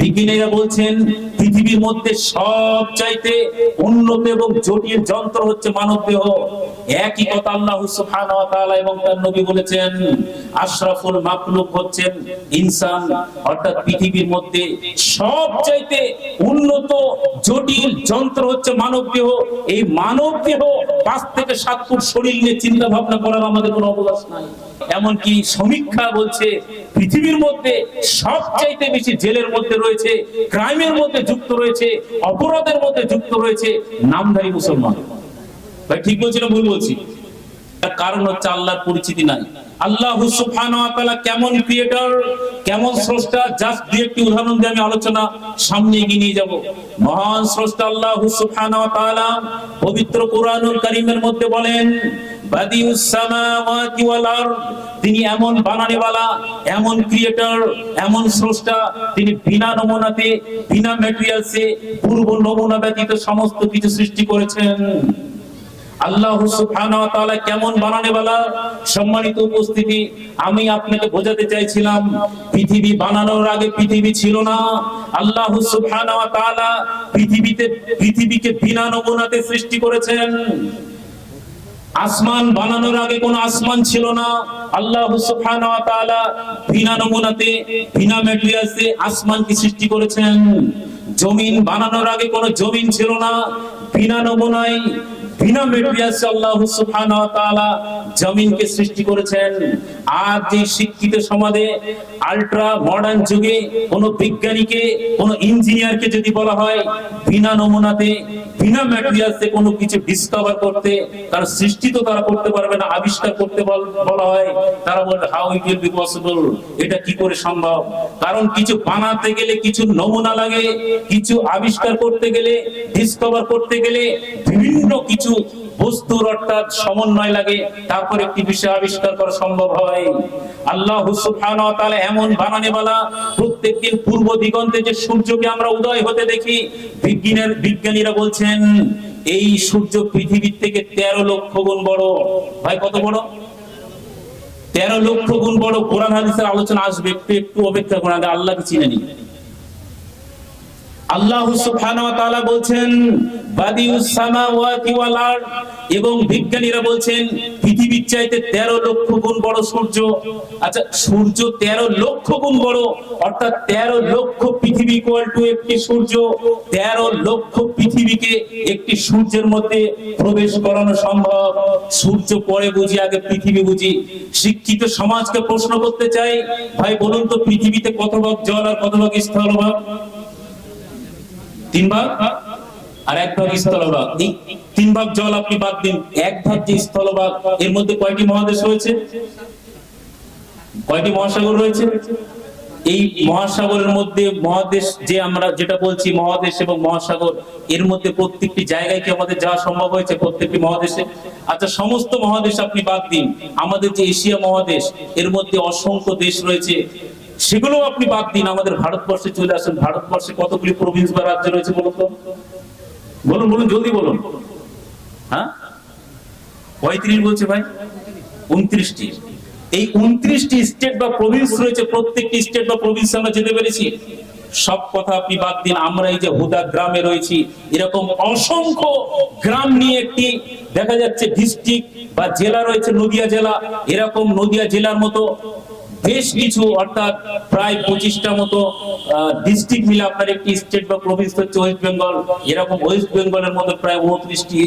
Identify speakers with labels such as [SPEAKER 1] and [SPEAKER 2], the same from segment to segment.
[SPEAKER 1] বিজ্ঞানীরা বলছেন, পৃথিবীর মধ্যে সব চাইতে উন্নত এবং জটিল যন্ত্র হচ্ছে মানব দেহ একই কথা আল্লাহ তাআলা এবং তার নবী বলেছেন, আশরাফুল মাখলুক হচ্ছেন ইনসান। অর্থাৎ পৃথিবীর মধ্যে সব চাইতে উন্নত, জটিল যন্ত্র হচ্ছে মানব দেহ এই মানব দেহ পাঁচ থেকে সাত ফুট শরীর নিয়ে চিন্তা ভাবনা করার আমাদের কোনো অবকাশ নাই। এমনকি সমীক্ষা বলছে, পৃথিবীর মধ্যে সবচাইতে বেশি জেলের মধ্যে রয়েছে, ক্রাইমের মধ্যে যুক্ত রয়েছে, অপরাধের মধ্যে যুক্ত রয়েছে নামধারী মুসলমান। ভাই, ঠিক বলছি না ভুল বলছি? কারণ হচ্ছে আল্লাহর পরিচিতি নাই। আল্লাহ কেমন ক্রিয়েটর কেমন স্রষ্টা, জাস্ট দুই একটি উদাহরণ দিয়ে আমি আলোচনা সামনে এগিয়ে নিয়ে যাব। মহান স্রষ্টা আল্লাহ তাআলা পবিত্র কোরআনুল কারীমের মধ্যে বলেন তিনি এমন বানানেওয়ালা, এমন ক্রিয়েটর এমন স্রষ্টা, তিনি বিনা নমুনাতে, বিনা ম্যাটেরিয়ালসে পূর্ব নমুনা ব্যতীত সমস্ত কিছু সৃষ্টি করেছেন। সৃষ্টি করেছেন। আসমান বানানোর আগে কোন আসমান ছিল না। আল্লাহ বিনা নমুনাতে, বিনা ম্যাটেরিয়ালসে আসমানকে সৃষ্টি করেছেন। জমিন বানানোর আগে কোন জমিন ছিল না। বিনা নমুনায় বিনা আল্লাহ সুবহানাহু ওয়া তাআলা জমিনকে সৃষ্টি করেছেন। আর যে শিক্ষিত সমাজে মডার্ন যুগে বিজ্ঞানীকে ইঞ্জিনিয়ারকে যদি বলা হয়, বিনা নমুনাতে, বিনা কিছু ডিসকভার করতে, তার সৃষ্টি তো তারা করতে পারবে না, আবিষ্কার করতে বলা হয়, তারা বলে how it will be possible এটা কি করে সম্ভব? কারণ কিছু বানাতে গেলে কিছু নমুনা লাগে, কিছু আবিষ্কার করতে গেলে ডিসকভার করতে গেলে বিভিন্ন কিছু বস্তুর অর্থাৎ সমন্বয় লাগে, তারপর একটি বিষয় আবিষ্কার করা সম্ভব হয়। আল্লাহ তাআলা এমন বানানেওয়ালা প্রত্যেকদিন পূর্ব দিগন্তে যে সূর্যকে আমরা উদয় হতে দেখি, বিজ্ঞানের বিজ্ঞানীরা বলছেন, এই সূর্য পৃথিবীর থেকে তেরো লক্ষ গুণ বড়। ভাই, কত বড়? তেরো লক্ষ গুণ বড় কোরআন হাদিসের আলোচনা আসবে, একটু একটু অপেক্ষা করে আল্লাহকে চিনে নি আল্লাহ বলছেন এবং বিজ্ঞানীরা বলছেন, পৃথিবীর চাইতে 13 লক্ষ গুণ বড় সূর্য। আচ্ছা সূর্য 13 লক্ষ গুণ বড়, অর্থাৎ 13 লক্ষ পৃথিবী একটি সূর্য। 13 লক্ষ পৃথিবীকে একটি সূর্যের মধ্যে প্রবেশ করানো সম্ভব। সূর্য পরে বুঝি, আগে পৃথিবী বুঝি। শিক্ষিত সমাজকে প্রশ্ন করতে চাই, ভাই বলুন তো, পৃথিবীতে কত ভাগ জল আর কত ভাগ তিন ভাগ? আর এক ভাগ স্থলভাগ। এই তিন ভাগ জল আপনি বাদ দিন, এক ভাগ যে স্থলভাগ, এর মধ্যে কয়টি মহাদেশ রয়েছে? কয়টি মহাসাগর রয়েছে? এই মহাসাগরের মধ্যে মহাদেশ যে আমরা যেটা বলছি, মহাদেশ এবং মহাসাগর, এর মধ্যে প্রত্যেকটি জায়গায় কি আমাদের যাওয়া সম্ভব হয়েছে? প্রত্যেকটি মহাদেশে। আচ্ছা সমস্ত মহাদেশ আপনি বাদ দিন। আমাদের যে এশিয়া মহাদেশ, এর মধ্যে অসংখ্য দেশ রয়েছে। সেগুলো আপনি বাদ দিন। আমাদের ভারতবর্ষে চলে আসুন। ভারতবর্ষে কতগুলি প্রভিন্স বা রাজ্য রয়েছে বলুন তো? বলুন বলুন, জলদি বলুন। হ্যাঁ? পঁয়ত্রিশ বলছে ভাই? উনত্রিশটি। এই উনত্রিশটি স্টেট বা প্রভিন্স রয়েছে, প্রত্যেকটি স্টেট বা প্রভিন্স আমরা যেতে পেরেছি সব কথা আপনি বাদ দিন, আমরা এই যে হুদা গ্রামে রয়েছি, এরকম অসংখ্য গ্রাম নিয়ে একটি দেখা যাচ্ছে ডিস্ট্রিক্ট বা জেলা রয়েছে, নদিয়া জেলা। এরকম নদিয়া জেলার মতো বেশ কিছু, অর্থাৎ প্রায় পঁচিশটা মতো ডিস্ট্রিক্ট মিলে আপনার একটি স্টেট বা প্রভিন্স হচ্ছে ওয়েস্ট বেঙ্গল এরকম ওয়েস্ট বেঙ্গলের মধ্যে প্রায় উনত্রিশটি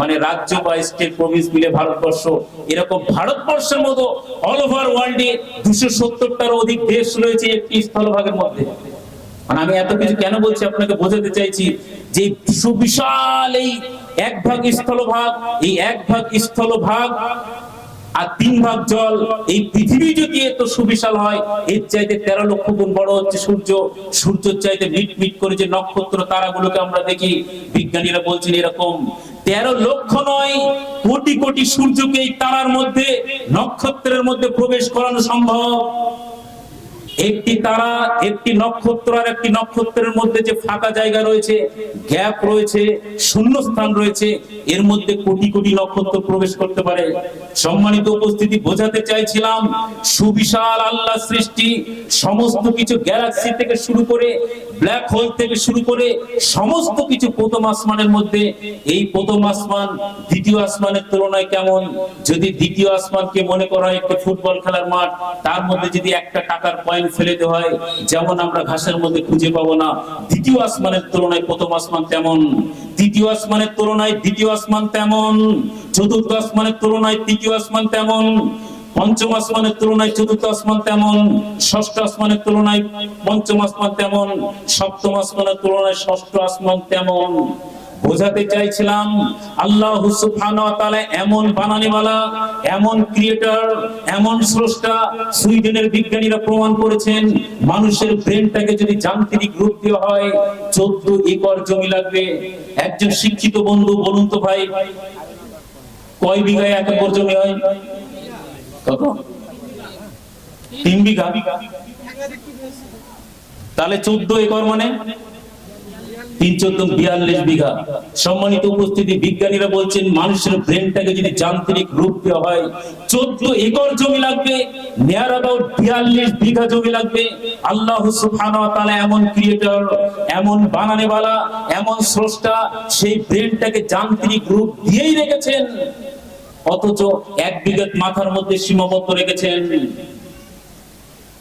[SPEAKER 1] মানে রাজ্য বা স্টেট প্রভিন্স মিলে ভারতবর্ষ। এরকম ভারতবর্ষের মতো অল ওভার ওয়ার্ল্ডে দুশো সত্তরটার অধিক দেশ রয়েছে একটি স্থলভাগের মধ্যে। মানে আমি এত কিছু কেন বলছি আপনাকে বোঝাতে চাইছি যে সুবিশাল এই এক ভাগ স্থলভাগ, এই এক ভাগ স্থলভাগ আর তিন ভাগ জল এই পৃথিবী যদি এত সুবিশাল হয়, এর চাইতে তেরো লক্ষ গুণ বড় হচ্ছে সূর্য। সূর্যের চাইতে মিট মিট করে যে নক্ষত্র তারাগুলোকে আমরা দেখি, বিজ্ঞানীরা বলছেন এরকম। তেরো লক্ষ নয়, কোটি কোটি সূর্যকে এই তারার মধ্যে, নক্ষত্রের মধ্যে প্রবেশ করানো সম্ভব। একটি তারা, একটি নক্ষত্র আর একটি নক্ষত্রের মধ্যে যে ফাঁকা জায়গা রয়েছে, গ্যাপ রয়েছে, শূন্যস্থান রয়েছে, এর মধ্যে কোটি কোটি নক্ষত্র প্রবেশ করতে পারে। সম্মানিত উপস্থিতি, বোঝাতে চাইছিলাম, সুবিশাল আল্লাহ সৃষ্টি, সমস্ত কিছু গ্যালাক্সি থেকে শুরু করে, ব্ল্যাক হোল থেকে শুরু করে, সমস্ত কিছু প্রথম আসমানের মধ্যে। এই প্রথম আসমান, দ্বিতীয় আসমানের তুলনায় কেমন? যদি দ্বিতীয় আসমানকে মনে করা হয় একটি ফুটবল খেলার মাঠ, তার মধ্যে যদি একটা টাকার পয়েন্ট ফেলে দেওয়া হয়, যেমন আমরা ঘাসের মধ্যে খুঁজে পাবো না। দ্বিতীয় আসমানের তুলনায় প্রথম আসমান তেমন। তৃতীয় আসমানের তুলনায় দ্বিতীয় আসমান তেমন। চতুর্থ আসমানের তুলনায় তৃতীয় আসমান তেমন। পঞ্চম আসমানের তুলনায় চতুর্থ আসমান তেমন। ষষ্ঠ আসমানের তুলনায় পঞ্চম আসমান তেমন। সপ্তম আসমানের তুলনায় ষষ্ঠ আসমান তেমন। বোঝাতে চাইছিলাম, আল্লাহ তাআলা এমন বানানিওয়ালা, এমন ক্রিয়েটর এমন স্রষ্টা সুইডেনের বিজ্ঞানীরা প্রমাণ করেছেন, মানুষের ব্রেনটাকে যদি যান্ত্রিক রূপ দেওয়া হয় 14 একর জমি লাগবে। একজন শিক্ষিত বন্ধু, বলুন তো ভাই, কয় বিঘায় এক একর জমি হয়? কত? তিন বিঘা? তাহলে চোদ্দ একর মানে? তিন চোদ্দ বিয়াল্লিশ বিঘা। সম্মানিত উপস্থিতি, বিজ্ঞানীরা বলছেন, মানুষের ব্রেনটাকে যদি যান্ত্রিক রূপ দেওয়া হয়, চোদ্দ একর জমি লাগবে নিয়ার অ্যাবাউট বিয়াল্লিশ বিঘা জমি লাগবে। আল্লাহ ওয়া এমন ক্রিয়েটর এমন বানানেওয়ালা এমন স্রষ্টা, সেই ব্রেনটাকে যান্ত্রিক রূপ দিয়েই রেখেছেন। অথচ এক বিঘত মাথার মধ্যে সীমাবদ্ধ রেখেছেন।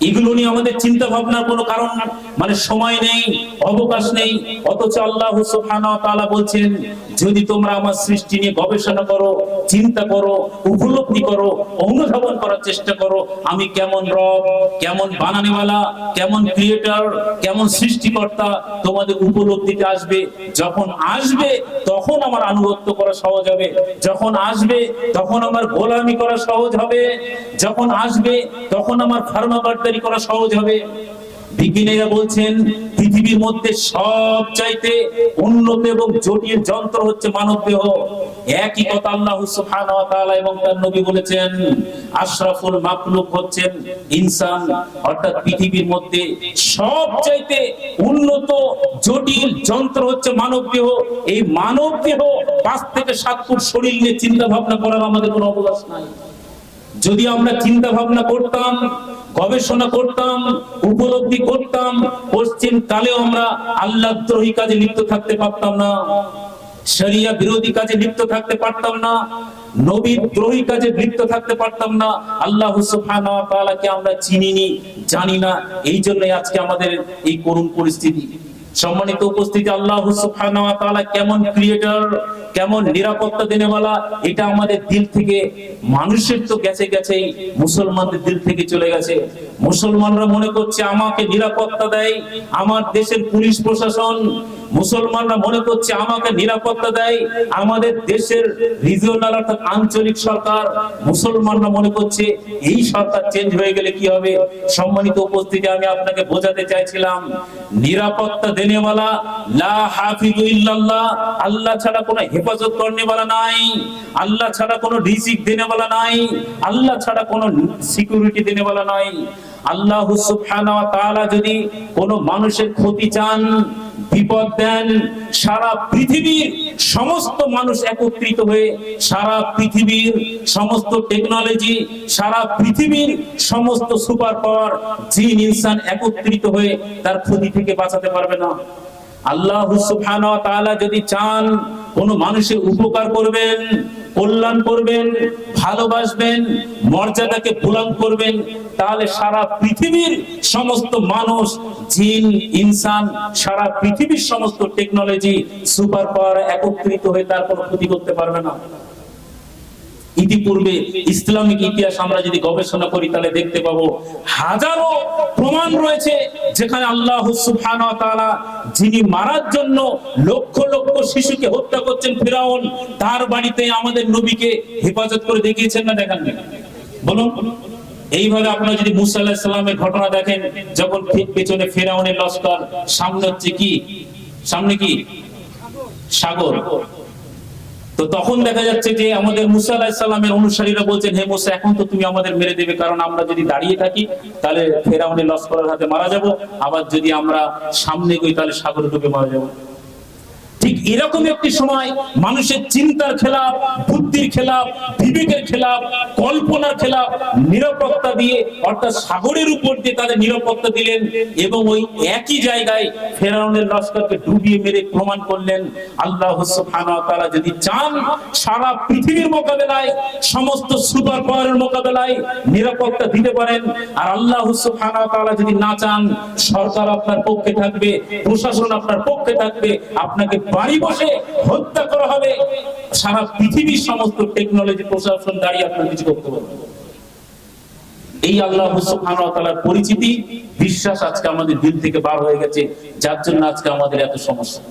[SPEAKER 1] এগুলো নিয়ে আমাদের চিন্তা ভাবনার কোনো কারণ মানে সময় নেই। অবকাশ নেই। অথচ আল্লাহ সুবহানাহু বলছেন, যদি তোমরা আমার সৃষ্টি নিয়ে গবেষণা করো, চিন্তা করো, উপলব্ধি করো, অনুধাবন করার চেষ্টা করো, আমি কেমন রব, কেমন বানানেওয়ালা, কেমন ক্রিয়েটর, কেমন সৃষ্টিকর্তা তোমাদের উপলব্ধিতে আসবে। যখন আসবে, তখন আমার আনুগত্য করা সহজ হবে। যখন আসবে, তখন আমার গোলামি করা সহজ হবে। যখন আসবে, তখন আমার ফার্মাবার্দারি করা সহজ হবে। বিজ্ঞানীরা বলছেন, পৃথিবীর মধ্যে সব চাইতে উন্নত এবং জটিল যন্ত্র হচ্ছে মানব দেহ একই কথা আল্লাহ সুবহানাহু এবং তার নবী বলেছেন, আশরাফুল মাখলুক হচ্ছেন ইনসান, অর্থাৎ পৃথিবীর মধ্যে সব চাইতে উন্নত, জটিল যন্ত্র হচ্ছে মানব দেহ এই মানব দেহ পাঁচ থেকে সাত ফুট শরীর নিয়ে চিন্তা ভাবনা করার আমাদের কোনো অবকাশ নাই। যদি আমরা চিন্তা ভাবনা করতাম গবেষণা করতাম, উপলব্ধি করতাম, পশ্চিম কালেও আমরা আল্লাহ দ্রোহী কাজে লিপ্ত থাকতে পারতাম না, শরিয়া বিরোধী কাজে লিপ্ত থাকতে পারতাম না, নবীর দ্রোহী কাজে লিপ্ত থাকতে পারতাম না, আল্লাহ সুবহানাহু ওয়া আমরা চিনিনি, জানি না, এই জন্যই আজকে আমাদের এই করুণ পরিস্থিতি। সম্মানিত উপস্থিতি, আল্লাহ কেমন ক্রিয়েটর কেমন নিরাপত্তা দেনেওয়ালা, এটা আমাদের দিল থেকে, মানুষের তো গেছে গেছেই, মুসলমানদের দিল থেকে চলে গেছে। মুসলমানরা মনে করছে আমাকে নিরাপত্তা দেয়, আমার দেশের পুলিশ প্রশাসন। মুসলমানরা মনে করছে আমাকে নিরাপত্তা দেয়, আমাদের দেশের রিজিওনাল অর্থাৎ আঞ্চলিক সরকার। মুসলমানরা মনে করছে এই সরকার চেঞ্জ হয়ে গেলে কি হবে? সম্মানিত উপস্থিতি, আমি আপনাকে বোঝাতে চাইছিলাম, নিরাপত্তা দেনেওয়ালা, লা হাফিজু ইল্লাল্লাহ, আল্লাহ ছাড়া কোনো হেফাজত করনেওয়ালা নাই, আল্লাহ ছাড়া কোনো রিজিক দেনেওয়ালা নাই, আল্লাহ ছাড়া কোনো সিকিউরিটি দেনেওয়ালা নাই। আল্লাহ সুবহানাহু ওয়া তাআলা যদি কোনো মানুষের ক্ষতি চান বিপদ দেন, সারা পৃথিবীর সমস্ত মানুষ একত্রিত হয়ে, সারা পৃথিবীর সমস্ত টেকনোলজি সারা পৃথিবীর সমস্ত সুপার পাওয়ার জিন, ইনসান একত্রিত হয়ে তার ক্ষতি থেকে বাঁচাতে পারবে না। আল্লাহ সুবহানাহু যদি চান, কোনো মানুষের উপকার করবেন কল্যাণ করবেন, ভালোবাসবেন, মর্যাদাকে পূরণ করবেন, তাহলে সারা পৃথিবীর সমস্ত মানুষ, জিন, ইনসান, সারা পৃথিবীর সমস্ত টেকনোলজি সুপার পাওয়ার একত্রিত হয়ে তার কোনো ক্ষতি করতে পারবে না। ইতিপূর্বে ইসলামিক ইতিহাস আমরা যদি গবেষণা করি, তাহলে দেখতে পাবো হাজারো প্রমাণ রয়েছে যেখানে আল্লাহ যিনি মারার জন্য লক্ষ লক্ষ শিশুকে হত্যা করছেন, ফিরাউন তার বাড়িতে আমাদের নবীকে হেফাজত করে দেখিয়েছেন না দেখান? বলুন। এইভাবে আপনারা যদি মুসা আলাইহিস সালামের ঘটনা দেখেন, যখন পেছনে ফেরাউনের লস্কর, সামনে হচ্ছে কি? সামনে কি? সাগর। তো তখন দেখা যাচ্ছে যে আমাদের মুসা আলাহিসাল্লামের অনুসারীরা বলছেন, হে মুসা, এখন তো তুমি আমাদের মেরে দেবে, কারণ আমরা যদি দাঁড়িয়ে থাকি, তাহলে ফেরাউনের লস্করের হাতে মারা যাব। আবার যদি আমরা সামনে গই, তাহলে সাগর ডুবে মারা যাব। ঠিক এরকম একটি সময় মানুষের চিন্তার খেলাফ বুদ্ধির খেলাফ বিবেকের খেলাফ কল্পনার খেলাফ নিরাপত্তা দিয়ে, অর্থাৎ সাগরের উপর দিয়ে তাদের নিরাপত্তা দিলেন এবং ওই একই জায়গায় ফেরাউনের লস্করকে ডুবিয়ে মেরে প্রমাণ করলেন। আল্লাহ তাআলা যদি চান, সারা পৃথিবীর মোকাবেলায়, সমস্ত সুপার পাওয়ারের মোকাবেলায় নিরাপত্তা দিতে পারেন। আর আল্লাহ তাআলা যদি না চান, সরকার আপনার পক্ষে থাকবে, প্রশাসন আপনার পক্ষে থাকবে, আপনাকে বাড়ি বসে হত্যা করা হবে। সারা পৃথিবীর সমস্ত টেকনোলজি প্রশাসন দাঁড়িয়ে আপনার কিছু করতে পারবে এই আল্লাহ সুবহানাহু পরিচিতি, বিশ্বাস আজকে আমাদের দিল থেকে বার হয়ে গেছে। যার জন্য আজকে আমাদের এত সমস্যা।